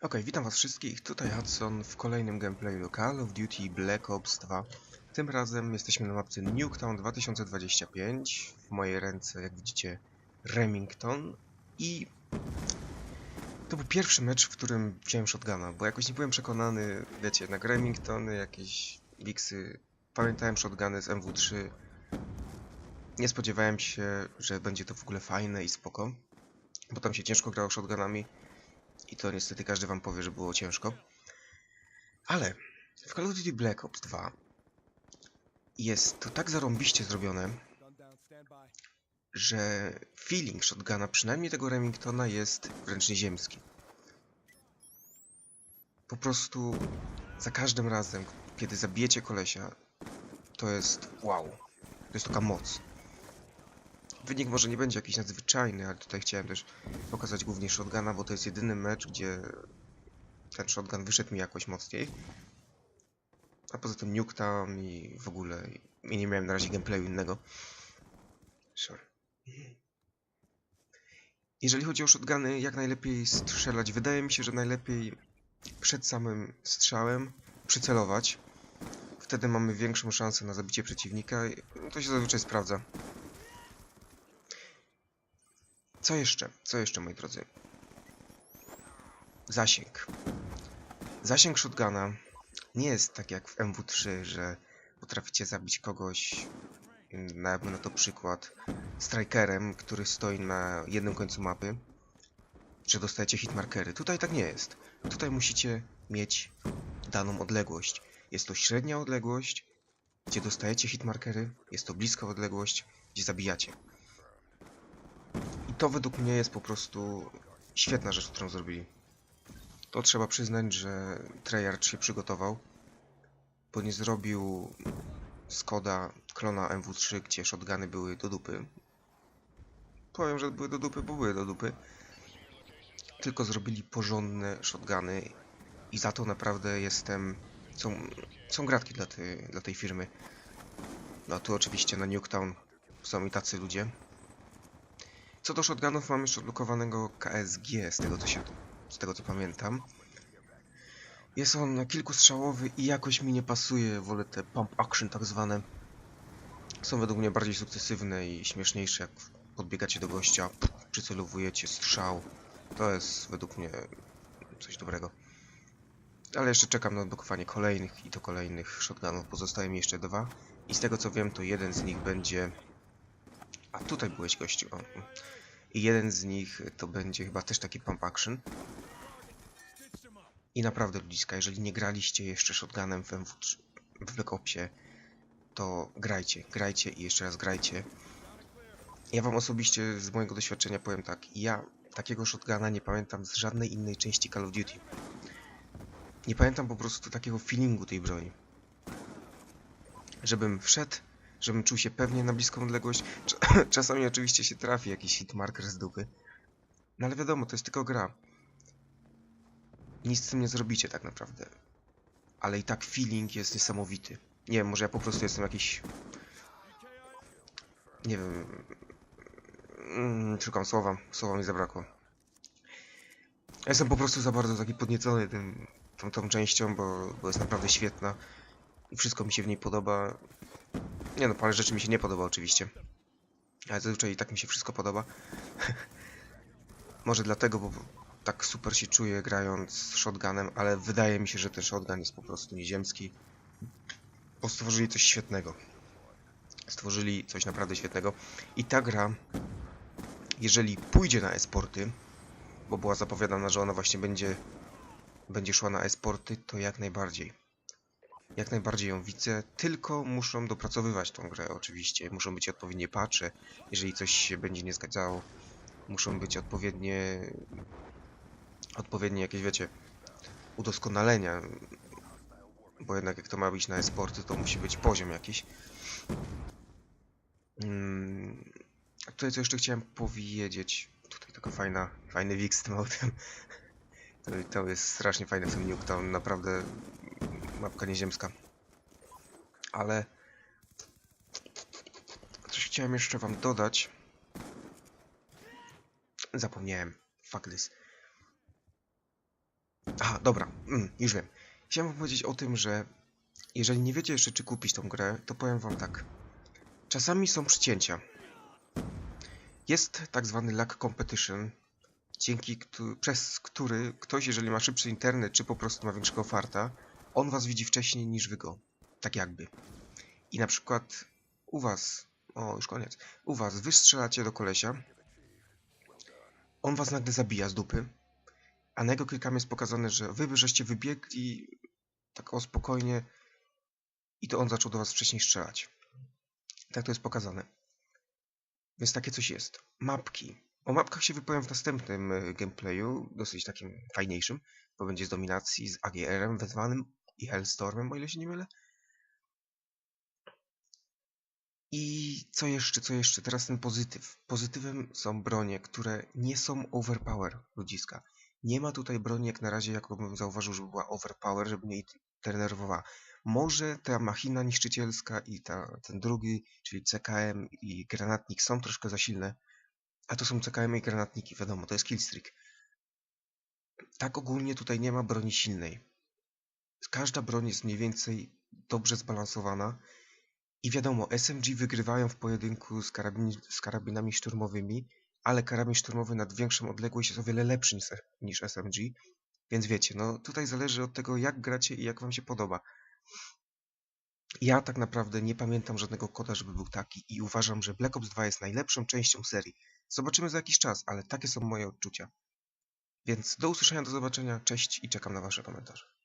Okej, witam was wszystkich, tutaj Hudson w kolejnym gameplayu Call of Duty Black Ops 2. Tym razem jesteśmy na mapce Nuketown 2025. W mojej ręce, jak widzicie, Remington. I to był pierwszy mecz, w którym wziąłem shotguna, bo jakoś nie byłem przekonany, wiecie, jednak Remingtony, jakieś Bixy. Pamiętałem shotguny z MW3. Nie spodziewałem się, że będzie to w ogóle fajne i spoko, bo tam się ciężko grało shotgunami. I to niestety każdy wam powie, że było ciężko. Ale w Call of Duty Black Ops 2 jest to tak zarąbiście zrobione, że feeling shotguna, przynajmniej tego Remingtona, jest wręcz nieziemski. Po prostu za każdym razem, kiedy zabijecie kolesia, to jest wow. To jest taka moc. Wynik może nie będzie jakiś nadzwyczajny, ale tutaj chciałem też pokazać głównie shotguna, bo to jest jedyny mecz, gdzie ten shotgun wyszedł mi jakoś mocniej. A poza tym Nuketown i w ogóle i nie miałem na razie gameplayu innego. Sorry. Jeżeli chodzi o shotguny, jak najlepiej strzelać? Wydaje mi się, że najlepiej przed samym strzałem przycelować. Wtedy mamy większą szansę na zabicie przeciwnika. To się zazwyczaj sprawdza. Co jeszcze? Co jeszcze, moi drodzy? Zasięg. Zasięg shotguna nie jest tak jak w MW3, że potraficie zabić kogoś, mm, na, na to przykład, strikerem, który stoi na jednym końcu mapy, że dostajecie hitmarkery. Tutaj tak nie jest. Tutaj musicie mieć daną odległość. Jest to średnia odległość, gdzie dostajecie hitmarkery, jest to bliska odległość, gdzie zabijacie. To według mnie jest po prostu świetna rzecz, którą zrobili. To trzeba przyznać, że Treyarch się przygotował, bo nie zrobił Skoda klona MW3, gdzie shotguny były do dupy. Powiem, że były do dupy, bo były do dupy. Tylko zrobili porządne shotguny i za to naprawdę jestem... Są, są gratki dla, tej dla tej firmy. No tu oczywiście na Nuketown są i tacy ludzie. Co do shotgunów mam jeszcze odblokowanego KSG, z tego co się, z tego co pamiętam. Jest on kilkustrzałowy i jakoś mi nie pasuje, wolę te pump action tak zwane. Są według mnie bardziej sukcesywne i śmieszniejsze, jak podbiegacie do gościa, przycelowujecie strzał. To jest według mnie coś dobrego. Ale jeszcze czekam na odblokowanie kolejnych i to kolejnych shotgunów. Pozostaje mi jeszcze dwa. I z tego co wiem, to jeden z nich będzie... A tutaj byłeś gościu. O. I jeden z nich to będzie chyba też taki pump action. I naprawdę ludziska, jeżeli nie graliście jeszcze shotgunem w, MW3, w Black Opsie, to grajcie, grajcie i jeszcze raz grajcie. Ja wam osobiście z mojego doświadczenia powiem tak, ja takiego shotguna nie pamiętam z żadnej innej części Call of Duty. Nie pamiętam po prostu takiego feelingu tej broni. Żebym wszedł, żebym czuł się pewnie na bliską odległość. Cz- Czasami oczywiście się trafi jakiś hitmarker z dupy. No ale wiadomo, to jest tylko gra. Nic z tym nie zrobicie tak naprawdę. Ale i tak feeling jest niesamowity. Nie wiem, może ja po prostu jestem jakiś... Nie wiem... Mm, szukam słowa. Słowa mi zabrakło. Ja jestem po prostu za bardzo taki podniecony tym, tą, tą częścią, bo, bo jest naprawdę świetna. I wszystko mi się w niej podoba. Nie no, parę rzeczy mi się nie podoba oczywiście. Ale zazwyczaj i tak mi się wszystko podoba. Może dlatego, bo tak super się czuję grając shotgunem, ale wydaje mi się, że ten shotgun jest po prostu nieziemski. Bo stworzyli coś świetnego. Stworzyli coś naprawdę świetnego. I ta gra, jeżeli pójdzie na esporty, bo była zapowiadana, że ona właśnie będzie, będzie szła na esporty, to jak najbardziej. Jak najbardziej ją widzę, tylko muszą dopracowywać tą grę oczywiście. Muszą być odpowiednie patche, jeżeli coś się będzie nie zgadzało. Muszą być odpowiednie odpowiednie jakieś, wiecie, udoskonalenia. Bo jednak jak to ma być na esporty, to musi być poziom jakiś. Mm, a tutaj co jeszcze chciałem powiedzieć. Tutaj taka fajna, fajny wik z tym autem. To, to jest strasznie fajne w tym Nuketown, naprawdę mapka nieziemska. Ale coś chciałem jeszcze wam dodać. Zapomniałem. Fuck this. Aha, dobra, mm, już wiem. Chciałem wam powiedzieć o tym, że jeżeli nie wiecie jeszcze, czy kupić tą grę, to powiem wam tak. Czasami są przycięcia. Jest tak zwany lag competition, dzięki przez który ktoś, jeżeli ma szybszy internet, czy po prostu ma większego farta, on was widzi wcześniej niż wy go. Tak jakby. I na przykład u was, o już koniec, u was wy strzelacie do kolesia, on was nagle zabija z dupy, a na jego klikam jest pokazane, że wy żeście wybiegli tak o spokojnie i to on zaczął do was wcześniej strzelać. Tak to jest pokazane. Więc takie coś jest. Mapki. O mapkach się wypowiem w następnym e, gameplayu, dosyć takim fajniejszym, bo będzie z dominacji, z AGR-em wezwanym i Hellstormem, o ile się nie mylę. I co jeszcze, co jeszcze? Teraz ten pozytyw. Pozytywem są bronie, które nie są overpower ludziska. Nie ma tutaj broni jak na razie, jaką bym zauważył, żeby była overpower, żeby mnie denerwowała. Może ta machina niszczycielska i ta, ten drugi, czyli CKM i granatnik są troszkę za silne, a to są CKM i granatniki, wiadomo, to jest killstreak. Tak ogólnie tutaj nie ma broni silnej. Każda broń jest mniej więcej dobrze zbalansowana i wiadomo, SMG wygrywają w pojedynku z, karabin, z karabinami szturmowymi, ale karabin szturmowy nad większą odległość jest o wiele lepszy niż, niż SMG, więc wiecie, no tutaj zależy od tego, jak gracie i jak wam się podoba. Ja tak naprawdę nie pamiętam żadnego koda, żeby był taki i uważam, że Black Ops 2 jest najlepszą częścią serii. Zobaczymy za jakiś czas, ale takie są moje odczucia. Więc do usłyszenia, do zobaczenia, cześć i czekam na wasze komentarze.